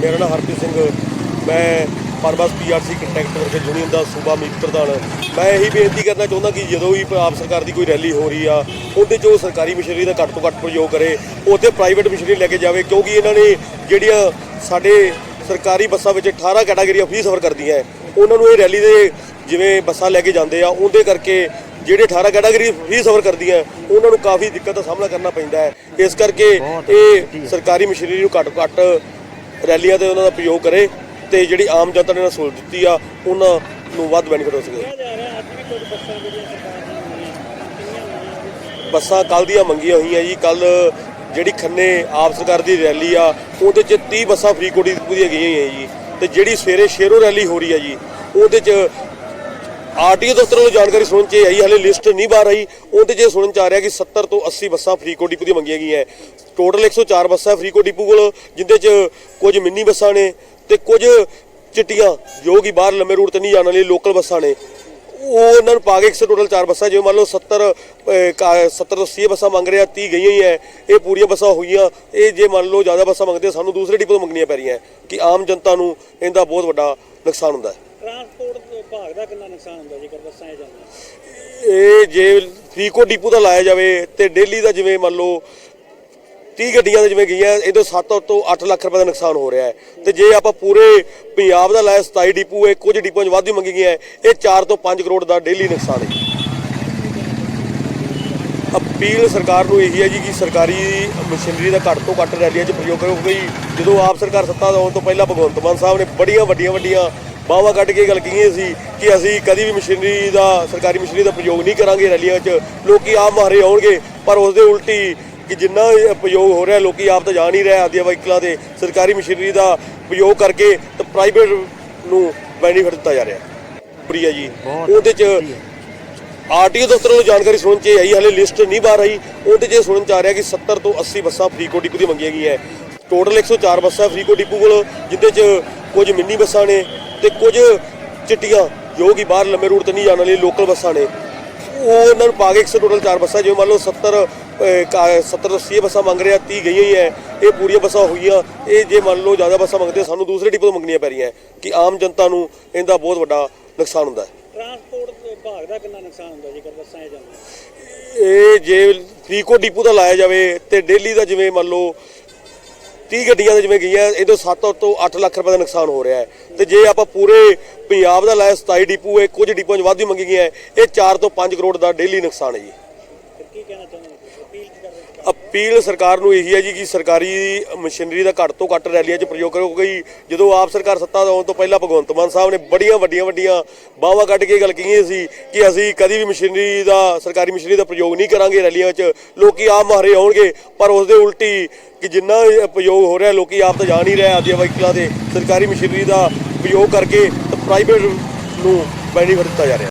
ਮੇਰਾ ਨਾਮ ਹਰਪ੍ਰੀਤ ਸਿੰਘ ਮੈਂ ਪਰਬਸ ਪੀਆਰਸੀ ਕੰਟੈਕਟ ਵਰਕਰ ਯੂਨੀਅਨ ਦਾ ਸੂਬਾ ਮੀਤ ਪ੍ਰਧਾਨ ਮੈਂ ਇਹੀ ਬੇਨਤੀ ਕਰਨਾ ਚਾਹੁੰਦਾ ਕਿ ਜਦੋਂ ਵੀ ਆਪ ਸਰਕਾਰ ਦੀ ਕੋਈ ਰੈਲੀ ਹੋ ਰਹੀ ਆ ਉਹਦੇ 'ਚ ਉਹ ਸਰਕਾਰੀ ਮਸ਼ੀਨਰੀ ਦਾ ਘੱਟ ਤੋਂ ਘੱਟ ਪ੍ਰਯੋਗ ਕਰੇ ਉੱਥੇ ਪ੍ਰਾਈਵੇਟ ਮਸ਼ੀਨਰੀ ਲੈ ਕੇ ਜਾਵੇ ਕਿਉਂਕਿ ਇਹਨਾਂ ਨੇ ਜਿਹੜੀਆਂ ਸਾਡੇ ਸਰਕਾਰੀ ਬੱਸਾਂ ਵਿੱਚ 18 ਕੈਟਾਗਰੀਆਂ ਫ੍ਰੀ ਸਫ਼ਰ ਕਰਦੀਆਂ ਹੈ, ਉਹਨਾਂ ਨੂੰ ਇਹ ਰੈਲੀ ਦੇ ਜਿਵੇਂ ਬੱਸਾਂ ਲੈ ਕੇ ਜਾਂਦੇ ਆ ਉਹਦੇ ਕਰਕੇ ਜਿਹੜੇ 18 ਕੈਟਾਗਰੀ ਫ੍ਰੀ ਸਫ਼ਰ ਕਰਦੀਆਂ ਉਹਨਾਂ ਨੂੰ ਕਾਫੀ ਦਿੱਕਤ ਦਾ ਸਾਹਮਣਾ ਕਰਨਾ ਪੈਂਦਾ ਹੈ। ਇਸ ਕਰਕੇ ਇਹ ਸਰਕਾਰੀ ਮਸ਼ੀਨਰੀ ਨੂੰ ਘੱਟ ਘੱਟ ਰੈਲੀਆਂ ਤੇ ਉਹਨਾਂ ਦਾ ਪ੍ਰਯੋਗ ਕਰੇ ਤੇ ਜਿਹੜੀ ਆਮ ਜਨਤਾ ਨੇ ਸਹੂਲਤ ਦਿੱਤੀ ਆ, ਉਹਨਾਂ ਨੂੰ ਵੱਧ ਬੈਨੀਫਿਟ ਹੋ ਸਕੇ। ਬੱਸਾਂ ਜਿਹੜੀਆਂ ਦੀਆਂ ਕੱਲ ਦੀਆਂ ਮੰਗੀਆਂ ਹੋਈਆਂ ਜੀ ਕੱਲ ਜਿਹੜੀ ਖੰਨੇ ਆਪ ਸਰਕਾਰ ਦੀ ਰੈਲੀ ਆ, ਉਹਦੇ ਚ 30 ਬੱਸਾਂ ਫਰੀਕੋਟੀ ਦੀ ਗਈਆਂ ਹੋਈਆਂ ਜੀ। ਤੇ ਜਿਹੜੀ ਸਵੇਰੇ ਸ਼ੇਰੋ ਰੈਲੀ ਹੋ ਰਹੀ ਆ ਜੀ, ਉਹਦੇ ਚ ਆਰਟੀਓ ਦਫ਼ਤਰ ਵੱਲੋਂ ਜਾਣਕਾਰੀ ਸੁਣਨ ਚ ਇਹ ਆਈ ਹਲੇ ਲਿਸਟ ਨਹੀਂ ਬਾਹਰ ਆਈ। ਉਹਦੇ ਚ ਇਹ ਸੁਣਨ ਚ ਆ ਰਿਹਾ ਕਿ 70 ਤੋਂ 80 ਬੱਸਾਂ ਫਰੀਦਕੋਟ ਡਿਪੂ ਦੀਆਂ ਮੰਗੀਆਂ ਗਈਆਂ। ਟੋਟਲ 104 ਬੱਸਾਂ ਫਰੀਦਕੋਟ ਡਿਪੂ ਕੋਲ ਜਿੰਦੇ ਚ ਕੁਝ ਮਿੰਨੀ ਬੱਸਾਂ ਨੇ ਤੇ ਕੁਝ ਚਿੱਟੀਆਂ ਜੋ ਕਿ ਬਾਹਰ ਲੰਮੇ ਰੂਟ ਤੇ ਨਹੀਂ ਜਾਣ ਵਾਲੀ ਲੋਕਲ ਬੱਸਾਂ ਨੇ। ਉਹ ਉਹਨਾਂ ਨੂੰ ਪਾ ਕੇ 100 ਟੋਟਲ 4 ਬੱਸਾਂ ਜਿਵੇਂ ਮੰਨ ਲਓ 70 ਅਹ, 70 ਤੋਂ 80 ਬੱਸਾਂ ਮੰਗ ਰਿਹਾ 30 ਗਈਆਂ ਹੀ ਹੈ ਇਹ ਪੂਰੀਆਂ ਬੱਸਾਂ ਹੋਈਆਂ। ਇਹ ਜੇ ਮੰਨ ਲਓ ਜ਼ਿਆਦਾ ਬੱਸਾਂ ਮੰਗਦੇ ਸਾਨੂੰ ਦੂਸਰੇ ਡਿਪੋ ਤੋਂ ਮੰਗਣੀਆਂ ਪੈ ਰਹੀਆਂ ਕਿ ਆਮ ਜਨਤਾ ਨੂੰ ਇਹਦਾ ਬਹੁਤ ਵੱਡਾ ਨੁਕਸਾਨ ਹੁੰਦਾ ਹੈ। ਟਰਾਂਸਪੋਰਟ ਵਿਭਾਗ ਦਾ ਕਿੰਨਾ ਨੁਕਸਾਨ ਹੁੰਦਾ ਜੇਕਰ ਬੱਸਾਂ ਇਹ ਜਾਂਦੀਆਂ ਇਹ ਜੇ ਫਰੀਕੋ ਡਿਪੂ ਦਾ ਲਾਇਆ ਜਾਵੇ ਤੇ ਡੇਲੀ ਦਾ ਜਿਵੇਂ ਮੰਨ ਲਓ 30 ਗੱਡੀਆਂ ਦੇ ਜਿਵੇਂ ਗਈਆਂ ਇਹਦੇ 7 ਤੋਂ 8 ਲੱਖ ਰੁਪਏ ਦਾ ਨੁਕਸਾਨ ਹੋ ਰਿਹਾ ਹੈ। ਤੇ ਜੇ ਆਪਾਂ ਪੂਰੇ ਪੰਜਾਬ ਦਾ ਲਾਇਆ 27 ਡਿਪੂ ਹੈ ਕੁਝ ਡਿਪੂਆਂ 'ਚ ਵਾਧੂ ਮੰਗੀ ਗਈਆਂ ਹੈ, ਇਹ 4 ਤੋਂ 5 ਕਰੋੜ ਦਾ ਡੇਲੀ ਨੁਕਸਾਨ ਹੈ। ਅਪੀਲ ਸਰਕਾਰ ਨੂੰ ਇਹੀ ਹੈ ਜੀ ਕਿ ਸਰਕਾਰੀ ਮਸ਼ੀਨਰੀ ਦਾ ਘੱਟ ਤੋਂ ਘੱਟ ਰੈਲੀਆਂ 'ਚ ਪ੍ਰਯੋਗ ਕਰੋ ਕਿਉਂਕਿ ਜਦੋਂ ਆਪ ਸਰਕਾਰ ਸੱਤਾ ਦਾ ਆਉਣ ਤੋਂ ਪਹਿਲਾਂ ਭਗਵੰਤ ਮਾਨ ਸਾਹਿਬ ਨੇ ਬੜੀਆਂ ਵੱਡੀਆਂ ਵੱਡੀਆਂ ਬਾਹਾਂ ਕੱਢ ਕੇ ਗੱਲ ਕਹੀ ਸੀ ਕਿ ਅਸੀਂ ਕਦੀ ਵੀ ਮਸ਼ੀਨਰੀ ਦਾ ਸਰਕਾਰੀ ਮਸ਼ੀਨਰੀ ਦਾ ਪ੍ਰਯੋਗ ਨਹੀਂ ਕਰਾਂਗੇ ਰੈਲੀਆਂ 'ਚ ਲੋਕੀ ਆਪ ਮਾਰੇ ਆਉਣਗੇ ਪਰ ਉਸ ਦੇ ਉਲਟੀ ਕਿ ਜਿੰਨਾ ਪ੍ਰਯੋਗ ਹੋ ਰਿਹਾ ਲੋਕੀ ਆਪ ਤਾਂ ਜਾਣ ਹੀ ਰਹੇ ਆਦੀਆਂ ਵਾਹੀਕਲਾਂ ਤੇ। ਸਰਕਾਰੀ ਮਸ਼ੀਨਰੀ ਦਾ ਪ੍ਰਯੋਗ ਕਰਕੇ ਤੇ ਪ੍ਰਾਈਵੇਟ ਨੂੰ ਬੈਨੀਫਿਟ ਦਿੱਤਾ ਜਾ ਰਿਹਾ। ਪ੍ਰਿਆ ਜੀ ਉਹਦੇ 'ਚ ਆਰਟੀਓ ਦਫ਼ਤਰ ਵੱਲੋਂ ਜਾਣਕਾਰੀ ਸੁਣਨ ਚ ਆਈ ਹਲੇ ਲਿਸਟ ਨਹੀਂ ਬਾਹਰ ਆਈ। ਉਹਦੇ 'ਚ ਇਹ ਸੁਣਨ ਚ ਆ ਰਿਹਾ ਕਿ 70 ਤੋਂ 80 ਬੱਸਾਂ ਫਰੀਦਕੋਟ ਡਿਪੂ ਦੀਆਂ ਮੰਗੀਆਂ ਗਈਆਂ। ਟੋਟਲ 104 ਬੱਸਾਂ ਫਰੀਦਕੋਟ ਡਿਪੂ ਕੋਲ ਜਿੰਦੇ 'ਚ ਕੁਝ ਮਿੰਨੀ ਬੱਸਾਂ ਨੇ। ਤੇ ਕੁਝ ਚਿੱਟੀਆਂ ਜੋ ਕਿ ਬਾਹਰ ਲੰਮੇ ਰੂਟ ਤੇ ਨਹੀਂ ਜਾਣ ਵਾਲੀ ਲੋਕਲ ਬੱਸਾਂ ਨੇ। ਉਹ ਉਹਨਾਂ ਨੂੰ ਪਾ ਕੇ 100 ਟੋਟਲ 4 ਬੱਸਾਂ ਜਿਵੇਂ ਮੰਨ ਲਓ 70 ਅਹ, ਕਾ- 70 ਤੋਂ 80 ਬੱਸਾਂ ਮੰਗ ਰਿਹਾ 30 ਗਈਆਂ ਹੀ ਹੈ ਇਹ ਪੂਰੀਆਂ ਬੱਸਾਂ ਹੋਈਆਂ। ਇਹ ਜੇ ਮੰਨ ਲਓ ਜ਼ਿਆਦਾ ਬੱਸਾਂ ਮੰਗਦੇ ਸਾਨੂੰ ਦੂਸਰੇ ਡਿਪੋ ਤੋਂ ਮੰਗਣੀਆਂ ਪੈ ਰਹੀਆਂ ਕਿ ਆਮ ਜਨਤਾ ਨੂੰ ਇਹਦਾ ਬਹੁਤ ਵੱਡਾ ਨੁਕਸਾਨ ਹੁੰਦਾ ਹੈ। ਟਰਾਂਸਪੋਰਟ ਵਿਭਾਗ ਦਾ ਕਿੰਨਾ ਨੁਕਸਾਨ ਹੁੰਦਾ ਜੇਕਰ ਬੱਸਾਂ ਇਹ ਜਾਂਦੀਆਂ? ਇਹ ਜੇ ਫਰੀਕੋ ਡਿਪੂ ਦਾ ਲਾਇਆ ਜਾਵੇ ਤੇ ਡੇਲੀ ਦਾ ਜਿਵੇਂ ਮੰਨ ਲਓ 30 ਗੱਡੀਆਂ ਦੇ ਜਿਵੇਂ ਗਈਆਂ ਇਹਦੇ 7 ਤੋਂ 8 ਲੱਖ ਰੁਪਏ ਦਾ ਨੁਕਸਾਨ ਹੋ ਰਿਹਾ ਹੈ। ਤੇ ਜੇ ਆਪਾਂ ਪੂਰੇ ਪੰਜਾਬ ਦਾ ਲਾਇਆ 27 ਡਿਪੂ ਹੈ ਕੁਝ ਡਿਪੂਆਂ 'ਚ ਵਾਧੂ ਮੰਗੀ ਗਈਆਂ, ਇਹ 4 ਤੋਂ 5 ਕਰੋੜ ਦਾ ਡੇਲੀ ਨੁਕਸਾਨ ਹੈ ਜੀ ਫਿਰ ਕੀ ਕਹਿਣਾ ਚਾਹੁੰਦੇ ਹੋ ਅਪੀਲ ਸਰਕਾਰ ਨੂੰ ਇਹੀ ਹੈ ਜੀ ਕਿ ਸਰਕਾਰੀ ਮਸ਼ੀਨਰੀ ਦਾ ਘੱਟ ਤੋਂ ਘੱਟ ਰੈਲੀਆਂ 'ਚ ਪ੍ਰਯੋਗ ਕਰੋ, ਕਿਉਂਕਿ ਜਦੋਂ ਆਪ ਸਰਕਾਰ ਸੱਤਾ ਦਾ ਆਉਣ ਤੋਂ ਪਹਿਲਾਂ ਭਗਵੰਤ ਮਾਨ ਸਾਹਿਬ ਨੇ ਬੜੀਆਂ ਵੱਡੀਆਂ ਵੱਡੀਆਂ ਬਾਹਾਂ ਕੱਢ ਕੇ ਗੱਲ ਕਹੀ ਸੀ ਕਿ ਅਸੀਂ ਕਦੀ ਵੀ ਮਸ਼ੀਨਰੀ ਦਾ, ਸਰਕਾਰੀ ਮਸ਼ੀਨਰੀ ਦਾ ਪ੍ਰਯੋਗ ਨਹੀਂ ਕਰਾਂਗੇ ਰੈਲੀਆਂ 'ਚ। ਲੋਕੀ ਆਪ ਮਾਰੇ ਆਉਣਗੇ, ਪਰ ਉਸ ਦੇ ਉਲਟੀ ਕਿ ਜਿੰਨਾ ਇਹ ਪ੍ਰਯੋਗ ਹੋ ਰਿਹਾ, ਲੋਕੀ ਆਪ ਤਾਂ ਜਾਣ ਹੀ ਰਹੇ ਆਦੀਆਂ ਵਾਹੀਕਲਾਂ ਤੇ। ਸਰਕਾਰੀ ਮਸ਼ੀਨਰੀ ਦਾ ਪ੍ਰਯੋਗ ਕਰਕੇ ਪ੍ਰਾਈਵੇਟ ਨੂੰ ਬੈਨੀਫਿਟ ਦਿੱਤਾ ਜਾ ਰਿਹਾ।